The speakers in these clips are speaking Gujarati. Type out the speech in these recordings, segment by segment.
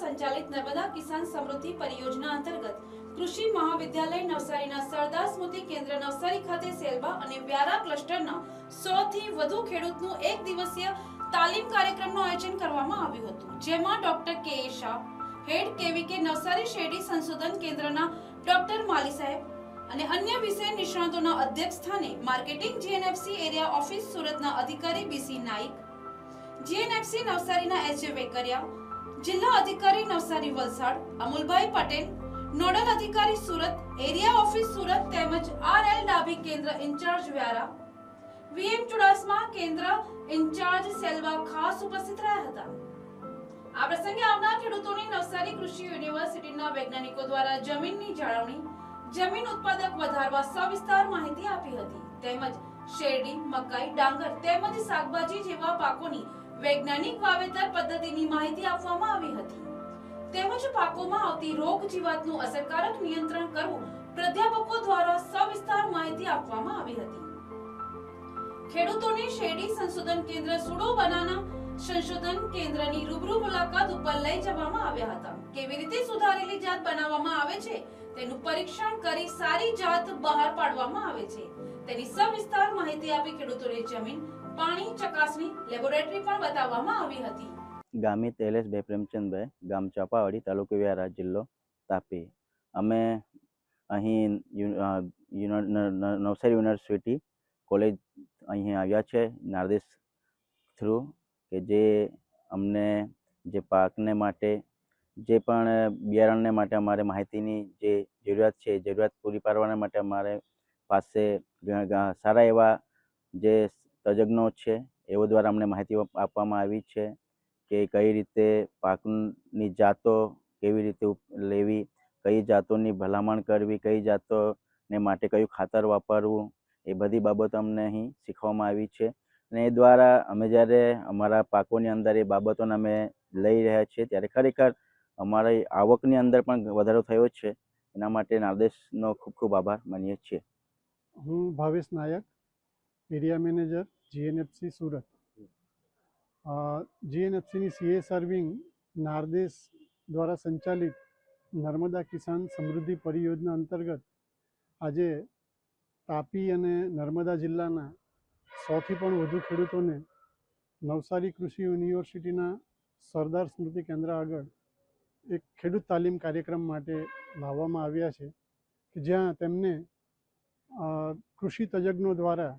સંચાલિત નર્મદા કિસાન સમૃદ્ધિ પરિયોજના અંતર્ગત કૃષિ મહાવિદ્યાલય નવસારીના સરદાર સ્મૃતિ કેન્દ્ર નવસારી ખાતે સેલવા અને વ્યારા ક્લસ્ટરના 100 થી વધુ ખેડૂતનું એક દિવસીય તાલીમ કાર્યક્રમનું આયોજન કરવામાં આવ્યું હતું. જેમાં ડોક્ટર કે શાહ હેડ કેવીકે નવસારી શેરડી સંશોધન કેન્દ્રના ડોક્ટર માલી સાહેબ અને અન્ય વિષય નિષ્ણાતોના અધ્યક્ષ સ્થાને માર્કેટિંગ જીએનએફસી એરિયા ઓફિસ સુરતના અધિકારી બીસી નાઈક જીએનએફસી નવસારીના એચએ વેકરિયા, જિલ્લા અધિકારી નવસારી વલસાડ, અમુલભાઈ પટેલ, નોડલ અધિકારી સુરત, એરિયા ઓફિસ સુરત તેમજ આર એલ ડાભી કેન્દ્ર ઇન્ચાર્જ વ્યારા, વીએમ ચુડાસમા કેન્દ્ર ઇન્ચાર્જ સેલવા ખાસ ઉપસ્થિત રહ્યા હતા. આ પ્રસંગે આવનાર ખેડૂતોની નવસારી કૃષિ યુનિવર્સિટીના વૈજ્ઞાનિકો દ્વારા જમીનની જાળવણી, જમીન ઉત્પાદક વધારવા સવિસ્તાર માહિતી આપી હતી. તેમજ શેરડી, મકાઈ, ડાંગર તેમજ શાકભાજી જેવા પાકોની વૈજ્ઞાનિક વાવેતર પદ્ધતિની માહિતી આપવામાં આવી હતી. તેમજ પાકોમાં આવતી રોગ જીવાતનું અસરકારક નિયંત્રણ કરવું પ્રાધ્યાપકો દ્વારા સવિસ્તાર માહિતી આપવામાં આવી હતી. ખેડૂતોને શેરડી સંશોધન કેન્દ્ર સુડો બનાના સંશોધન કેન્દ્રની રૂબરૂ મુલાકાત ઉપર લઈ જવામાં આવ્યા હતા. કેવી રીતે સુધારેલી જાત બનાવવામાં આવે છે? તેનું પરીક્ષણ કરી સારી જાત બહાર પાડવામાં આવે છે. તેની સવિસ્તાર માહિતી આપી ખેડૂતોને જમીન, પાણી, ચકાસણી, લેબોરેટરી પણ બતાવવામાં આવી હતી. ગામિત એલેશભાઈ પ્રેમચંદભાઈ, ગામ ચાપાવાડી, તાલુકો વ્યારા જિલ્લો તાપી. અમે અહીં નવસારી યુનિવર્સિટી કોલેજ અહીં આવ્યા છે, નારદેશ થ્રુ કે જે અમને જે પાકને માટે, જે પણ બિયારણને માટે અમારે માહિતીની જે જરૂરિયાત છે, જરૂરિયાત પૂરી પાડવાના માટે અમારે પાસે સારા એવા જે તજજ્ઞો છે, એઓ દ્વારા અમને માહિતી આપવામાં આવી છે કે કઈ રીતે પાકની જાતો કેવી રીતે લેવી, કઈ જાતોની ભલામણ કરવી, કઈ જાતોને માટે કયું ખાતર વાપરવું, એ બધી બાબતો અમને અહીં શીખવામાં આવી છે. અને એ દ્વારા અમે જ્યારે અમારા પાકોની અંદર એ બાબતોને અમે લઈ રહ્યા છીએ, ત્યારે ખરેખર અમારી આવકની અંદર પણ વધારો થયો છે. એના માટે નારદેશનો ખૂબ ખૂબ આભાર માનીએ છીએ. હું Bhavesh Nayak, area manager, GNFC Surat. જીએનએફસીની સીએ સર્વિંગ નારદેશ દ્વારા સંચાલિત નર્મદા કિસાન સમૃદ્ધિ પરિયોજના અંતર્ગત આજે તાપી અને નર્મદા જિલ્લાના સોથી પણ વધુ ખેડૂતોને નવસારી કૃષિ યુનિવર્સિટીના સરદાર સ્મૃતિ કેન્દ્ર આગળ એક ખેડૂત તાલીમ કાર્યક્રમ માટે લાવવામાં આવ્યા છે કે જ્યાં તેમને કૃષિ તજજ્ઞો દ્વારા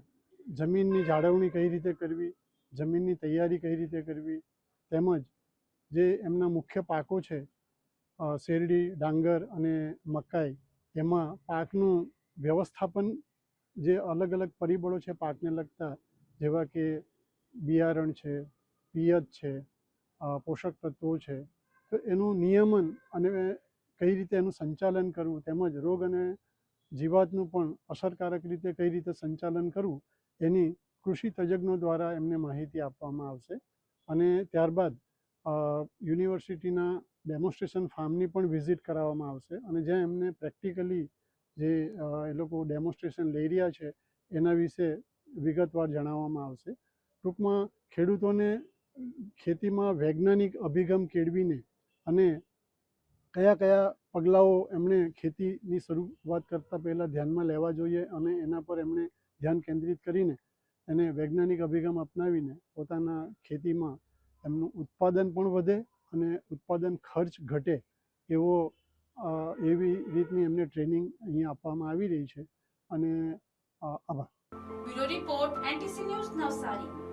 જમીનની જાળવણી કઈ રીતે કરવી, જમીનની તૈયારી કઈ રીતે કરવી, તેમજ જે એમના મુખ્ય પાકો છે શેરડી, ડાંગર અને મકાઈ, એમાં પાકનું વ્યવસ્થાપન જે અલગ અલગ પરિબળો છે પાકને લગતા, જેવા કે બિયારણ છે, પિયત છે પોષક તત્વો છે, તો એનું નિયમન અને કઈ રીતે એનું સંચાલન કરવું તેમજ રોગ અને જીવાતનું પણ અસરકારક રીતે કઈ રીતે સંચાલન કરવું, એની કૃષિ તજજ્ઞો દ્વારા એમને માહિતી આપવામાં આવશે. અને ત્યારબાદ યુનિવર્સિટીના ડેમોન્સ્ટ્રેશન ફાર્મની પણ વિઝિટ કરાવવામાં આવશે અને જ્યાં એમને પ્રેક્ટિકલી જે એ લોકો ડેમોન્સ્ટ્રેશન લઈ રહ્યા છે, એના વિશે વિગતવાર જણાવવામાં આવશે. ટૂંકમાં, ખેડૂતોને ખેતીમાં વૈજ્ઞાનિક અભિગમ કેળવીને અને કયા કયા પગલાઓ એમણે ખેતીની શરૂઆત કરતાં પહેલાં ધ્યાનમાં લેવા જોઈએ અને એના પર એમણે ધ્યાન કેન્દ્રિત કરીને એને વૈજ્ઞાનિક અભિગમ અપનાવીને પોતાના ખેતીમાં એમનું ઉત્પાદન પણ વધે અને ઉત્પાદન ખર્ચ ઘટે એવો એવી રીતની એમને ટ્રેનિંગ અહીંયા આપવામાં આવી રહી છે. અને આભાર. Bureau report, NTC news Navsari.